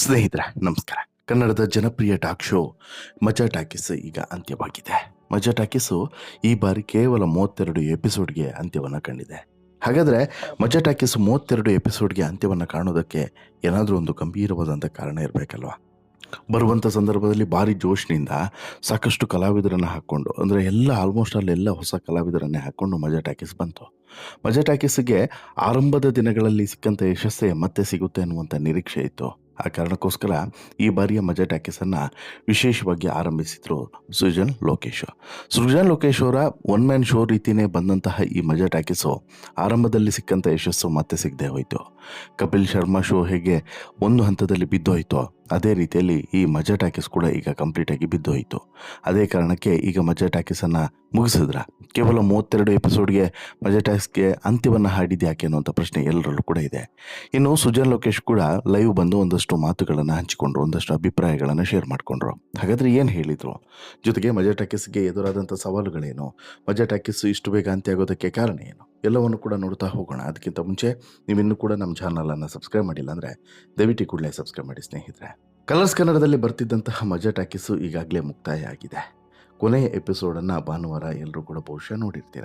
ಸ್ನೇಹಿತರೆ, ನಮಸ್ಕಾರ. ಕನ್ನಡದ ಜನಪ್ರಿಯ ಟಾಕ್ ಶೋ ಮಜಾ ಟಾಕೀಸ್ ಈಗ ಅಂತ್ಯವಾಗಿದೆ. ಮಜಾ ಟಾಕೀಸು ಈ ಬಾರಿ ಕೇವಲ ಮೂವತ್ತೆರಡು ಎಪಿಸೋಡ್ಗೆ ಅಂತ್ಯವನ್ನು ಕಂಡಿದೆ. ಹಾಗಾದರೆ ಮಜಾ ಟಾಕೀಸ್ ಮೂವತ್ತೆರಡು ಎಪಿಸೋಡ್ಗೆ ಅಂತ್ಯವನ್ನು ಕಾಣೋದಕ್ಕೆ ಏನಾದರೂ ಒಂದು ಗಂಭೀರವಾದಂಥ ಕಾರಣ ಇರಬೇಕಲ್ವಾ? ಬರುವಂಥ ಸಂದರ್ಭದಲ್ಲಿ ಭಾರಿ ಜೋಶ್ನಿಂದ ಸಾಕಷ್ಟು ಕಲಾವಿದರನ್ನು ಹಾಕ್ಕೊಂಡು ಅಂದರೆ ಎಲ್ಲ ಆಲ್ಮೋಸ್ಟ್ ಅಲ್ಲಿ ಎಲ್ಲ ಹೊಸ ಕಲಾವಿದರನ್ನೇ ಹಾಕ್ಕೊಂಡು ಮಜಾ ಟಾಕೀಸ್ ಬಂತು. ಮಜಾ ಟಾಕೀಸ್ಗೆ ಆರಂಭದ ದಿನಗಳಲ್ಲಿ ಸಿಕ್ಕಂಥ ಯಶಸ್ಸೇ ಮತ್ತೆ ಸಿಗುತ್ತೆ ಅನ್ನುವಂಥ ನಿರೀಕ್ಷೆ ಇತ್ತು. ಆ ಕಾರಣಕ್ಕೋಸ್ಕರ ಈ ಬಾರಿಯ ಮಜಾ ಟಾಕೀಸನ್ನು ವಿಶೇಷವಾಗಿ ಆರಂಭಿಸಿದ್ರು ಸೃಜನ್ ಲೋಕೇಶ್. ಸೃಜನ್ ಲೋಕೇಶ್ ಅವರ ಒನ್ ಮ್ಯಾನ್ ಶೋ ರೀತಿಯೇ ಬಂದಂತಹ ಈ ಮಜಾ ಟಾಕೀಸು ಆರಂಭದಲ್ಲಿ ಸಿಕ್ಕಂಥ ಯಶಸ್ಸು ಮತ್ತೆ ಸಿಗದೆ ಹೋಯಿತು. ಕಪಿಲ್ ಶರ್ಮಾ ಶೋ ಹೇಗೆ ಒಂದು ಹಂತದಲ್ಲಿ ಬಿದ್ದೋಯ್ತೋ ಅದೇ ರೀತಿಯಲ್ಲಿ ಈ ಮಜಾ ಟ್ಯಾಕೀಸ್ ಕೂಡ ಈಗ ಕಂಪ್ಲೀಟಾಗಿ ಬಿದ್ದೋಯಿತು. ಅದೇ ಕಾರಣಕ್ಕೆ ಈಗ ಮಜಾ ಟಾಕೀಸನ್ನು ಮುಗಿಸಿದ್ರ? ಕೇವಲ ಮೂವತ್ತೆರಡು ಎಪಿಸೋಡ್ಗೆ ಮಜಾ ಟಾಕೀಸ್ಗೆ ಅಂತ್ಯವನ್ನು ಹಾಡಿದ್ದು ಯಾಕೆ ಅನ್ನುವಂಥ ಪ್ರಶ್ನೆ ಎಲ್ಲರಲ್ಲೂ ಕೂಡ ಇದೆ. ಇನ್ನು ಸುಜನ್ ಲೋಕೇಶ್ ಕೂಡ ಲೈವ್ ಬಂದು ಒಂದಷ್ಟು ಮಾತುಗಳನ್ನು ಹಂಚಿಕೊಂಡ್ರು, ಒಂದಷ್ಟು ಅಭಿಪ್ರಾಯಗಳನ್ನು ಶೇರ್ ಮಾಡಿಕೊಂಡ್ರು. ಹಾಗಾದರೆ ಏನು ಹೇಳಿದರು? ಜೊತೆಗೆ ಮಜಾ ಟಾಕೀಸ್ಗೆ ಎದುರಾದಂಥ ಸವಾಲುಗಳೇನು? ಮಜಾ ಟಾಕೀಸ್ ಇಷ್ಟು ಬೇಗ ಅಂತ್ಯ ಆಗೋದಕ್ಕೆ ಕಾರಣ ಏನು? ಎಲ್ಲವನ್ನು ಕೂಡ ನೋಡ್ತಾ ಹೋಗೋಣ. ಅದಕ್ಕಿಂತ ಮುಂಚೆ ನೀವಿನ್ನೂ ಕೂಡ ನಮ್ಮ ಚಾನಲನ್ನು ಸಬ್ಸ್ಕ್ರೈಬ್ ಮಾಡಿಲ್ಲ ಅಂದರೆ ದಯವಿಟ್ಟು ಕೂಡಲೇ ಸಬ್ಸ್ಕ್ರೈಬ್ ಮಾಡಿ ಸ್ನೇಹಿತರೆ. ಕಲರ್ಸ್ ಕನ್ನಡದಲ್ಲಿ ಬರ್ತಿದ್ದಂತಹ ಮಜಾ ಟ್ಯಾಕಿಸು ಈಗಾಗಲೇ ಮುಕ್ತಾಯ ಆಗಿದೆ. ಕೊನೆಯ ಎಪಿಸೋಡನ್ನು ಭಾನುವಾರ ಎಲ್ಲರೂ ಕೂಡ ಬಹುಶಃ ನೋಡಿರ್ತೀರ?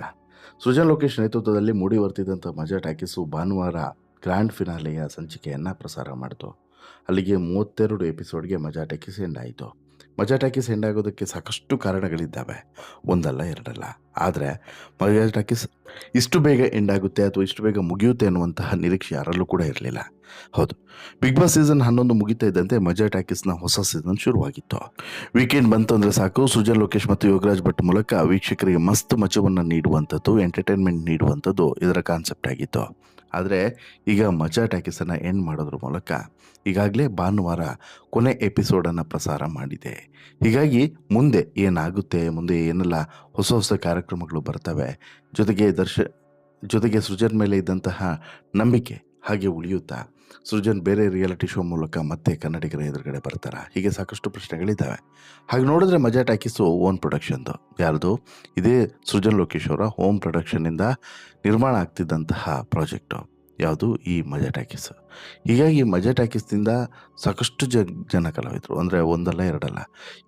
ಸೃಜನ್ ಲೋಕೇಶ್ ನೇತೃತ್ವದಲ್ಲಿ ಮೂಡಿ ಬರ್ತಿದ್ದಂಥ ಮಜಾ ಟ್ಯಾಕಿಸು ಭಾನುವಾರ ಗ್ರ್ಯಾಂಡ್ ಫಿನಾಲೆಯ ಸಂಚಿಕೆಯನ್ನು ಪ್ರಸಾರ ಮಾಡಿತು. ಅಲ್ಲಿಗೆ ಮೂವತ್ತೆರಡು ಎಪಿಸೋಡ್ಗೆ ಮಜಾ ಟ್ಯಾಕಿಸ್ ಎಂಡ್ ಆಯಿತು. ಮಜಾ ಟಾಕೀಸ್ ಎಂಡ್ ಆಗೋದಕ್ಕೆ ಸಾಕಷ್ಟು ಕಾರಣಗಳಿದ್ದಾವೆ. ಒಂದಲ್ಲ ಎರಡಲ್ಲ. ಆದರೆ ಮಜಾ ಟಾಕೀಸ್ ಇಷ್ಟು ಬೇಗ ಎಂಡ್ ಆಗುತ್ತೆ ಅಥವಾ ಇಷ್ಟು ಬೇಗ ಮುಗಿಯುತ್ತೆ ಅನ್ನುವಂತಹ ನಿರೀಕ್ಷೆ ಯಾರಲ್ಲೂ ಕೂಡ ಇರಲಿಲ್ಲ. ಹೌದು. ಬಿಗ್ ಬಾಸ್ ಸೀಸನ್ ಹನ್ನೊಂದು ಮುಗಿತಾ ಇದ್ದಂತೆ ಮಜಾ ಟ್ಯಾಕಿಸ್ನ ಹೊಸ ಸೀಸನ್ ಶುರುವಾಗಿತ್ತು. ವೀಕೆಂಡ್ ಬಂತು ಅಂದರೆ ಸಾಕು. ಸುಜಲ್ ಲೋಕೇಶ್ ಮತ್ತು ಯೋಗರಾಜ್ ಭಟ್ ಮೂಲಕ ವೀಕ್ಷಕರಿಗೆ ಮಸ್ತ್ ಮಜವನ್ನು ನೀಡುವಂಥದ್ದು ಎಂಟರ್ಟೈನ್ಮೆಂಟ್ ನೀಡುವಂಥದ್ದು ಇದರ ಕಾನ್ಸೆಪ್ಟ್ ಆಗಿತ್ತು. ಆದರೆ ಈಗ ಮಜಾ ಟ್ಯಾಕಿಸನ್ನು ಎಂಡ್ ಮಾಡೋದ್ರ ಮೂಲಕ ಈಗಾಗಲೇ ಭಾನುವಾರ ಕೊನೆ ಎಪಿಸೋಡನ್ನು ಪ್ರಸಾರ ಮಾಡಿದೆ. ಹೀಗಾಗಿ ಮುಂದೆ ಏನಾಗುತ್ತೆ, ಮುಂದೆ ಏನೆಲ್ಲ ಹೊಸ ಹೊಸ ಕಾರ್ಯಕ್ರಮಗಳು ಬರ್ತವೆ, ಜೊತೆಗೆ ದರ್ಶ ಜೊತೆಗೆ ಸೃಜನ್ ಮೇಲೆ ಇದ್ದಂತಹ ನಂಬಿಕೆ ಹಾಗೆ ಉಳಿಯುತ್ತಾ? ಸೃಜನ್ ಬೇರೆ ರಿಯಾಲಿಟಿ ಶೋ ಮೂಲಕ ಮತ್ತೆ ಕನ್ನಡಿಗರ ಎದುರುಗಡೆ ಬರ್ತಾರ? ಹೀಗೆ ಸಾಕಷ್ಟು ಪ್ರಶ್ನೆಗಳಿದ್ದಾವೆ. ಹಾಗೆ ನೋಡಿದ್ರೆ ಮಜಾ ಟಾಕೀಸು ಓನ್ ಪ್ರೊಡಕ್ಷನ್ದು. ಯಾರ್ದು? ಇದೇ ಸೃಜನ್ ಲೋಕೇಶ್ ಅವರ ಹೋಮ್ ಪ್ರೊಡಕ್ಷನ್ನಿಂದ ನಿರ್ಮಾಣ ಆಗ್ತಿದ್ದಂತಹ ಪ್ರಾಜೆಕ್ಟು. ಯಾವುದು? ಈ ಮಜಾ ಟಾಕೀಸ್. ಹೀಗಾಗಿ ಮಜಾ ಟಾಕೀಸ್ನಿಂದ ಸಾಕಷ್ಟು ಜ ಜನ ಕಲಾವಿದರು. ಅಂದರೆ ಒಂದಲ್ಲ, ಎರಡಲ್ಲ.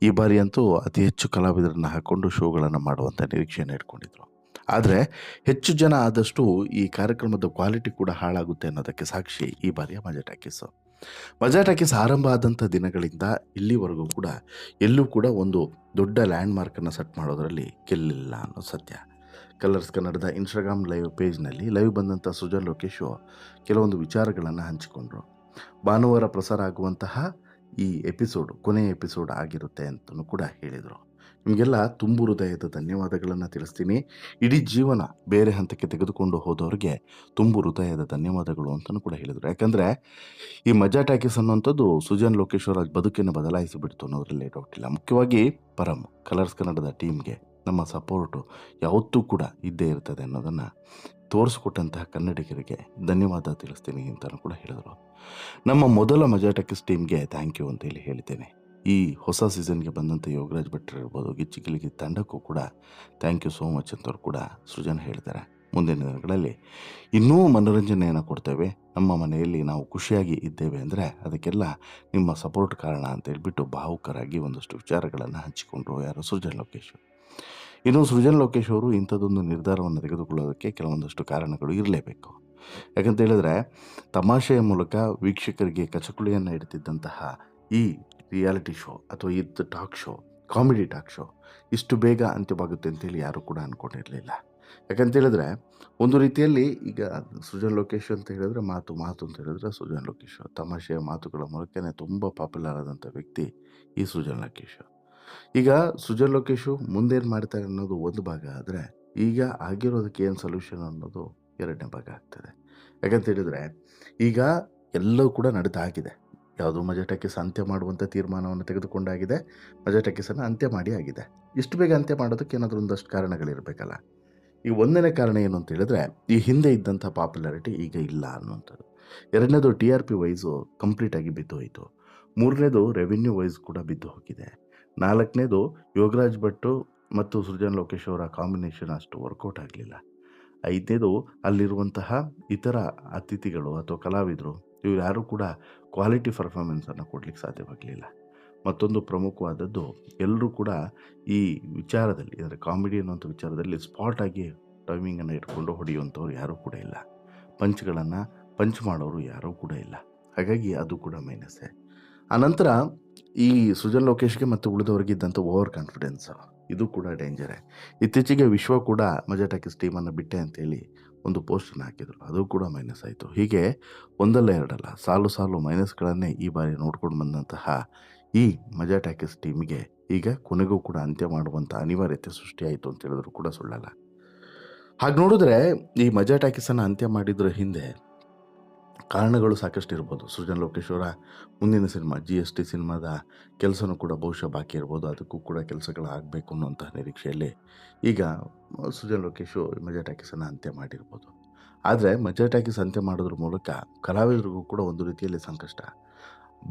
ಈ ಬಾರಿ ಅಂತೂ ಅತಿ ಹೆಚ್ಚು ಕಲಾವಿದರನ್ನು ಹಾಕ್ಕೊಂಡು ಶೋಗಳನ್ನು ಮಾಡುವಂಥ ನಿರೀಕ್ಷೆಯನ್ನು ಇಟ್ಕೊಂಡಿದ್ರು. ಆದರೆ ಹೆಚ್ಚು ಜನ ಆದಷ್ಟು ಈ ಕಾರ್ಯಕ್ರಮದ ಕ್ವಾಲಿಟಿ ಕೂಡ ಹಾಳಾಗುತ್ತೆ ಅನ್ನೋದಕ್ಕೆ ಸಾಕ್ಷಿ ಈ ಬಾರಿಯ ಮಜಾ ಟಾಕೀಸು. ಮಜಾ ಟಾಕೀಸ್ ಆರಂಭ ಆದಂಥ ದಿನಗಳಿಂದ ಇಲ್ಲಿವರೆಗೂ ಕೂಡ ಎಲ್ಲೂ ಕೂಡ ಒಂದು ದೊಡ್ಡ ಲ್ಯಾಂಡ್ ಮಾರ್ಕನ್ನು ಸೆಟ್ ಮಾಡೋದರಲ್ಲಿ ಗೆಲ್ಲಿಲ್ಲ ಅನ್ನೋ ಸತ್ಯ. ಕಲರ್ಸ್ ಕನ್ನಡದ ಇನ್ಸ್ಟಾಗ್ರಾಮ್ ಲೈವ್ ಪೇಜ್ನಲ್ಲಿ ಲೈವ್ ಬಂದಂಥ ಸುಜಾ ಲೋಕೇಶು ಕೆಲವೊಂದು ವಿಚಾರಗಳನ್ನು ಹಂಚಿಕೊಂಡ್ರು. ಭಾನುವಾರ ಪ್ರಸಾರ ಆಗುವಂತಹ ಈ ಎಪಿಸೋಡ್ ಕೊನೆಯ ಎಪಿಸೋಡ್ ಆಗಿರುತ್ತೆ ಅಂತಲೂ ಕೂಡ ಹೇಳಿದರು. ನಿಮಗೆಲ್ಲ ತುಂಬು ಹೃದಯದ ಧನ್ಯವಾದಗಳನ್ನು ತಿಳಿಸ್ತೀನಿ. ಇಡೀ ಜೀವನ ಬೇರೆ ಹಂತಕ್ಕೆ ತೆಗೆದುಕೊಂಡು ಹೋದವ್ರಿಗೆ ತುಂಬು ಹೃದಯದ ಧನ್ಯವಾದಗಳು ಅಂತಲೂ ಕೂಡ ಹೇಳಿದರು. ಯಾಕಂದರೆ ಈ ಮಜಾ ಟಾಕೀಸ್ ಅನ್ನುವಂಥದ್ದು ಸುಜನ್ ಲೋಕೇಶ್ವರ ಬದುಕನ್ನು ಬದಲಾಯಿಸಿಬಿಡ್ತು ಅನ್ನೋದರಲ್ಲಿ ಡೌಟ್ ಇಲ್ಲ. ಮುಖ್ಯವಾಗಿ ಪರಮ್ ಕಲರ್ಸ್ ಕನ್ನಡದ ಟೀಮ್ಗೆ ನಮ್ಮ ಸಪೋರ್ಟು ಯಾವತ್ತೂ ಕೂಡ ಇದ್ದೇ ಇರ್ತದೆ ಅನ್ನೋದನ್ನು ತೋರಿಸ್ಕೊಟ್ಟಂತಹ ಕನ್ನಡಿಗರಿಗೆ ಧನ್ಯವಾದ ತಿಳಿಸ್ತೀನಿ ಅಂತಲೂ ಕೂಡ ಹೇಳಿದರು. ನಮ್ಮ ಮೊದಲ ಮಜಾ ಟ್ಯಾಕೀಸ್ ಟೀಮ್ಗೆ ಥ್ಯಾಂಕ್ ಯು ಅಂತೇಳಿ ಹೇಳ್ತೇನೆ ಈ ಹೊಸ ಸೀಸನ್ಗೆ ಬಂದಂಥ ಯೋಗರಾಜ್ ಭಟ್ರು ಇರ್ಬೋದು ಗಿಚ್ಚಿ ತಂಡಕ್ಕೂ ಕೂಡ ಥ್ಯಾಂಕ್ ಯು ಸೋ ಮಚ್ ಅಂತವ್ರು ಕೂಡ ಸೃಜನ್ ಹೇಳ್ತಾರೆ. ಮುಂದಿನ ದಿನಗಳಲ್ಲಿ ಇನ್ನೂ ಮನೋರಂಜನೆಯನ್ನು ಕೊಡ್ತೇವೆ. ನಮ್ಮ ಮನೆಯಲ್ಲಿ ನಾವು ಖುಷಿಯಾಗಿ ಇದ್ದೇವೆ ಅಂದರೆ ಅದಕ್ಕೆಲ್ಲ ನಿಮ್ಮ ಸಪೋರ್ಟ್ ಕಾರಣ ಅಂತ ಹೇಳ್ಬಿಟ್ಟು ಭಾವುಕರಾಗಿ ಒಂದಷ್ಟು ವಿಚಾರಗಳನ್ನು ಹಂಚಿಕೊಂಡ್ರು ಯಾರು? ಸೃಜನ್ ಲೋಕೇಶ್ ಇನ್ನು ಸೃಜನ್ ಲೋಕೇಶ್ ಅವರು ಇಂಥದ್ದೊಂದು ನಿರ್ಧಾರವನ್ನು ತೆಗೆದುಕೊಳ್ಳೋದಕ್ಕೆ ಕೆಲವೊಂದಷ್ಟು ಕಾರಣಗಳು ಇರಲೇಬೇಕು. ಯಾಕಂತ ಹೇಳಿದ್ರೆ ತಮಾಷೆಯ ಮೂಲಕ ವೀಕ್ಷಕರಿಗೆ ಕಚಕುಳಿಯನ್ನು ಇಡ್ತಿದ್ದಂತಹ ಈ ರಿಯಾಲಿಟಿ ಶೋ ಅಥವಾ ಇದು talk show, comedy talk show, ಇಷ್ಟು ಬೇಗ ಅಂತ್ಯವಾಗುತ್ತೆ ಅಂತೇಳಿ ಯಾರೂ ಕೂಡ ಅಂದ್ಕೊಂಡಿರಲಿಲ್ಲ ಯಾಕಂತ ಹೇಳಿದ್ರೆ, ಒಂದು ರೀತಿಯಲ್ಲಿ ಈಗ ಸೃಜನ್ ಲೋಕೇಶ್ ಅಂತ ಹೇಳಿದ್ರೆ ಮಾತು ಮಾತು ಅಂತ ಹೇಳಿದ್ರೆ ಸೃಜನ್ ಲೋಕೇಶ್ ತಮಾಷೆಯ ಮಾತುಗಳ ಮೂಲಕನೇ ತುಂಬ ಪಾಪ್ಯುಲರ್ ಆದಂಥ ವ್ಯಕ್ತಿ ಈ ಸೃಜನ್ ಲೋಕೇಶ್ ಈಗ ಸೃಜನ್ ಲೋಕೇಶು ಮುಂದೇನು ಮಾಡ್ತಾರೆ ಅನ್ನೋದು ಒಂದು ಭಾಗ ಆದರೆ, ಈಗ ಆಗಿರೋದಕ್ಕೆ ಏನು ಸೊಲ್ಯೂಷನ್ ಅನ್ನೋದು ಎರಡನೇ ಭಾಗ ಆಗ್ತದೆ. ಯಾಕಂತ ಹೇಳಿದರೆ, ಈಗ ಎಲ್ಲವೂ ಕೂಡ ನಡೀತಾ ಆಗಿದೆ. ಯಾವುದೋ ಮಜಾ ಟಾಕೀಸ್ ಅಂತ್ಯ ಮಾಡುವಂಥ ತೀರ್ಮಾನವನ್ನು ತೆಗೆದುಕೊಂಡಾಗಿದೆ. ಮಜಾ ಟಾಕೀಸನ್ನು ಅಂತ್ಯ ಮಾಡಿ ಆಗಿದೆ. ಇಷ್ಟು ಬೇಗ ಅಂತ್ಯ ಮಾಡೋದಕ್ಕೆ ಏನಾದರೂ ಒಂದಷ್ಟು ಕಾರಣಗಳಿರಬೇಕಲ್ಲ. ಈ ಒಂದನೇ ಕಾರಣ ಏನು ಅಂತ ಹೇಳಿದ್ರೆ, ಈ ಹಿಂದೆ ಇದ್ದಂಥ ಪಾಪ್ಯುಲಾರಿಟಿ ಈಗ ಇಲ್ಲ ಅನ್ನುವಂಥದ್ದು. ಎರಡನೇದು ಟಿ ಆರ್ ಪಿ ವೈಸು ಕಂಪ್ಲೀಟಾಗಿ ಬಿದ್ದು ಹೋಯಿತು. ಮೂರನೇದು ರೆವಿನ್ಯೂ ವೈಸ್ ಕೂಡ ಬಿದ್ದು ಹೋಗಿದೆ. ನಾಲ್ಕನೇದು ಯೋಗರಾಜ್ ಭಟ್ಟು ಮತ್ತು ಸೃಜನ್ ಲೋಕೇಶ್ ಅವರ ಕಾಂಬಿನೇಷನ್ ಅಷ್ಟು ವರ್ಕೌಟ್ ಆಗಲಿಲ್ಲ. ಐದನೇದು ಅಲ್ಲಿರುವಂತಹ ಇತರ ಅತಿಥಿಗಳು ಅಥವಾ ಕಲಾವಿದರು ಇವ್ರು ಯಾರೂ ಕೂಡ ಕ್ವಾಲಿಟಿ ಪರ್ಫಾರ್ಮೆನ್ಸನ್ನು ಕೊಡಲಿಕ್ಕೆ ಸಾಧ್ಯವಾಗಲಿಲ್ಲ. ಮತ್ತೊಂದು ಪ್ರಮುಖವಾದದ್ದು ಎಲ್ಲರೂ ಕೂಡ ಈ ವಿಚಾರದಲ್ಲಿ, ಅಂದರೆ ಕಾಮಿಡಿ ಅನ್ನುವಂಥ ವಿಚಾರದಲ್ಲಿ ಸ್ಪಾಟಾಗಿ ಟೈಮಿಂಗನ್ನು ಇಟ್ಕೊಂಡು ಹೊಡೆಯುವಂಥವ್ರು ಯಾರೂ ಕೂಡ ಇಲ್ಲ. ಪಂಚ್ಗಳನ್ನು ಪಂಚ್ ಮಾಡೋರು ಯಾರೂ ಕೂಡ ಇಲ್ಲ. ಹಾಗಾಗಿ ಅದು ಕೂಡ ಮೈನಸ್ಸೇ ಆನಂತರ ಈ ಸುಜನ್ ಲೋಕೇಶ್ಗೆ ಮತ್ತು ಉಳಿದವರಿಗಿದ್ದಂಥ ಓವರ್ ಕಾನ್ಫಿಡೆನ್ಸ್ ಇದು ಕೂಡ ಡೇಂಜರೇ ಇತ್ತೀಚೆಗೆ ವಿಶ್ವ ಕೂಡ ಮಜಾ ಟಾಕೀಸ್ ಟೀಮನ್ನು ಬಿಟ್ಟೆ ಅಂತೇಳಿ ಒಂದು ಪೋಸ್ಟನ್ನು ಹಾಕಿದರು. ಅದು ಕೂಡ ಮೈನಸ್ ಆಯಿತು. ಹೀಗೆ ಒಂದಲ್ಲ ಎರಡಲ್ಲ, ಸಾಲು ಸಾಲು ಮೈನಸ್ಗಳನ್ನೇ ಈ ಬಾರಿ ನೋಡ್ಕೊಂಡು ಬಂದಂತಹ ಈ ಮಜಾ ಟ್ಯಾಕಿಸ್ ಟೀಮಿಗೆ ಈಗ ಕೊನೆಗೂ ಕೂಡ ಅಂತ್ಯ ಮಾಡುವಂಥ ಅನಿವಾರ್ಯತೆ ಸೃಷ್ಟಿಯಾಯಿತು ಅಂತ ಹೇಳಿದ್ರು ಕೂಡ ಸುಳ್ಳಲ್ಲ. ಹಾಗೆ ನೋಡಿದ್ರೆ ಈ ಮಜಾ ಟ್ಯಾಕಿಸನ್ನು ಅಂತ್ಯ ಮಾಡಿದ್ರ ಹಿಂದೆ ಕಾರಣಗಳು ಸಾಕಷ್ಟು ಇರ್ಬೋದು. ಸೃಜನ್ ಲೋಕೇಶ್ ಅವರ ಮುಂದಿನ ಸಿನಿಮಾ ಜಿ ಎಸ್ ಟಿ ಸಿನಿಮಾದ ಕೆಲಸನೂ ಕೂಡ ಬಹುಶಃ ಬಾಕಿ ಇರ್ಬೋದು. ಅದಕ್ಕೂ ಕೂಡ ಕೆಲಸಗಳು ಆಗಬೇಕು ಅನ್ನುವಂಥ ನಿರೀಕ್ಷೆಯಲ್ಲಿ ಈಗ ಸೃಜನ್ ಲೋಕೇಶು ಮಜಾ ಟಾಕೀಸನ್ನು ಅಂತ್ಯ ಮಾಡಿರ್ಬೋದು. ಆದರೆ ಮಜಾ ಟಾಕೀಸ್ ಅಂತ್ಯ ಮಾಡೋದ್ರ ಮೂಲಕ ಕಲಾವಿದರಿಗೂ ಕೂಡ ಒಂದು ರೀತಿಯಲ್ಲಿ ಸಂಕಷ್ಟ.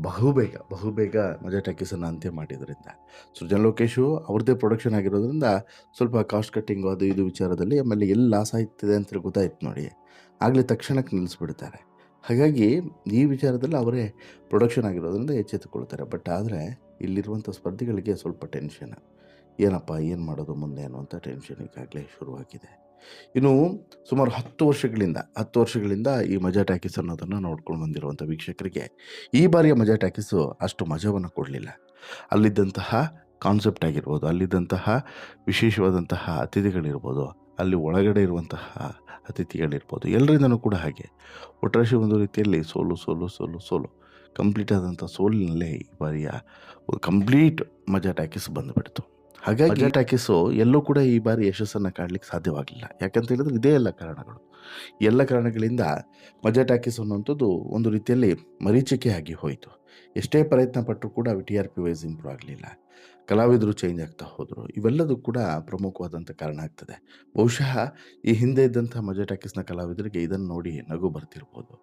ಬಹುಬೇಗ ಬಹುಬೇಗ ಮಜಾ ಟಾಕೀಸನ್ನು ಅಂತ್ಯ ಮಾಡಿದ್ರಿಂದ. ಸೃಜನ್ ಲೋಕೇಶು ಅವ್ರದ್ದೇ ಪ್ರೊಡಕ್ಷನ್ ಆಗಿರೋದ್ರಿಂದ ಸ್ವಲ್ಪ ಕಾಸ್ಟ್ ಕಟ್ಟಿಂಗು ಅದು ಇದು ವಿಚಾರದಲ್ಲಿ ಆಮೇಲೆ ಎಲ್ಲಿ ಲಾಸ್ ಆಗ್ತಿದೆ ಅಂತ ಗೊತ್ತಾಯ್ತು ನೋಡಿ. ಆಗಲೇ ತಕ್ಷಣಕ್ಕೆ ನಿಲ್ಲಿಸ್ಬಿಡ್ತಾರೆ ಹಾಗಾಗಿ ಈ ವಿಚಾರದಲ್ಲಿ ಅವರೇ ಪ್ರೊಡಕ್ಷನ್ ಆಗಿರೋದ್ರಿಂದ ಎಚ್ಚೆತ್ತುಕೊಳ್ತಾರೆ. ಬಟ್ ಆದರೆ ಇಲ್ಲಿರುವಂಥ ಸ್ಪರ್ಧಿಗಳಿಗೆ ಸ್ವಲ್ಪ ಟೆನ್ಷನ್ ಏನಪ್ಪ, ಏನು ಮಾಡೋದು ಮುಂದೆ ಅನ್ನುವಂಥ ಟೆನ್ಷನ್ ಈಗಾಗಲೇ ಶುರುವಾಗಿದೆ. ಇನ್ನು ಸುಮಾರು ಹತ್ತು ವರ್ಷಗಳಿಂದ ಹತ್ತು ವರ್ಷಗಳಿಂದ ಈ ಮಜಾ ಟಾಕೀಸ್ ಅನ್ನೋದನ್ನು ನೋಡ್ಕೊಂಡು ಬಂದಿರುವಂಥ ವೀಕ್ಷಕರಿಗೆ ಈ ಬಾರಿಯ ಮಜಾ ಟ್ಯಾಕಿಸು ಅಷ್ಟು ಮಜವನ್ನು ಕೊಡಲಿಲ್ಲ. ಅಲ್ಲಿದ್ದಂತಹ ಕಾನ್ಸೆಪ್ಟ್ ಆಗಿರ್ಬೋದು, ಅಲ್ಲಿದ್ದಂತಹ ವಿಶೇಷವಾದಂತಹ ಅತಿಥಿಗಳಿರ್ಬೋದು, ಅಲ್ಲಿ ಒಳಗಡೆ ಇರುವಂತಹ ಅತಿಥಿಗಳಿರ್ಬೋದು. ಎಲ್ಲರಿಂದನೂ ಕೂಡ ಹಾಗೆ. ಒಟ್ರಾಶಿ ಒಂದು ರೀತಿಯಲ್ಲಿ ಸೋಲು ಸೋಲು ಸೋಲು ಸೋಲು. ಕಂಪ್ಲೀಟ್ ಆದಂಥ ಸೋಲಿನಲ್ಲೇ ಈ ಬಾರಿಯ ಕಂಪ್ಲೀಟ್ ಮಜಾ ಟ್ಯಾಕಿಸ್ ಬಂದುಬಿಡ್ತು. ಹಾಗಾಗಿ ಮಜಾ ಟಾಕೀಸು ಎಲ್ಲೂ ಕೂಡ ಈ ಬಾರಿ ಯಶಸ್ಸನ್ನು ಕಾಣಲಿಕ್ಕೆ ಸಾಧ್ಯವಾಗಲಿಲ್ಲ. ಯಾಕಂತ ಹೇಳಿದ್ರೆ ಇದೇ ಎಲ್ಲ ಕಾರಣಗಳು. ಎಲ್ಲ ಕಾರಣಗಳಿಂದ ಮಜಾ ಟ್ಯಾಕಿಸ್ ಅನ್ನುವಂಥದ್ದು ಒಂದು ರೀತಿಯಲ್ಲಿ ಮರೀಚಿಕೆ ಆಗಿ ಹೋಯಿತು. ಎಷ್ಟೇ ಪ್ರಯತ್ನ ಪಟ್ಟರೂ ಕೂಡ T R P wise improve ಆಗಲಿಲ್ಲ. ಕಲಾವಿದರು ಚೇಂಜ್ ಆಗ್ತಾ ಹೋದರು. ಇವೆಲ್ಲದೂ ಕೂಡ ಪ್ರಮುಖವಾದಂಥ ಕಾರಣ ಆಗ್ತದೆ. ಬಹುಶಃ ಈ ಹಿಂದೆ ಇದ್ದಂಥ ಮಜಾ ಟಾಕೀಸ್ನ ಕಲಾವಿದರಿಗೆ ಇದನ್ನು ನೋಡಿ ನಗು ಬರ್ತಿರ್ಬೋದು.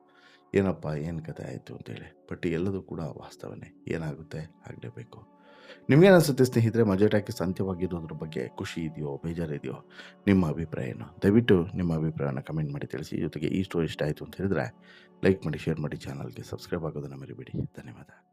ಏನಪ್ಪ, ಏನು ಕತೆ ಆಯಿತು ಅಂತೇಳಿ. ಬಟ್ ಎಲ್ಲದೂ ಕೂಡ ವಾಸ್ತವನೇ. ಏನಾಗುತ್ತೆ? ಆಗಲೇಬೇಕು. ನಿಮಗೇನಿಸುತ್ತೆ ಸ್ನೇಹಿತರೆ, ಮಜಾ ಟಾಕೀಸ್ ಅಂತ್ಯವಾಗಿರೋದ್ರ ಬಗ್ಗೆ ಖುಷಿ ಇದೆಯೋ, ಬೇಜಾರಿದೆಯೋ? ನಿಮ್ಮ ಅಭಿಪ್ರಾಯ ಏನು? ದಯವಿಟ್ಟು ನಿಮ್ಮ ಅಭಿಪ್ರಾಯನ ಕಮೆಂಟ್ ಮಾಡಿ ತಿಳಿಸಿ. ಜೊತೆಗೆ ಈ ಸ್ಟೋರಿ ಇಷ್ಟ ಆಯಿತು ಅಂತ ಹೇಳಿದ್ರೆ ಲೈಕ್ ಮಾಡಿ ಶೇರ್ ಮಾಡಿ ಚಾನಲ್ಗೆ ಸಬ್ಸ್ಕ್ರೈಬ್ ಆಗೋದನ್ನು ಮರಿಬೇಡಿ. ಧನ್ಯವಾದ.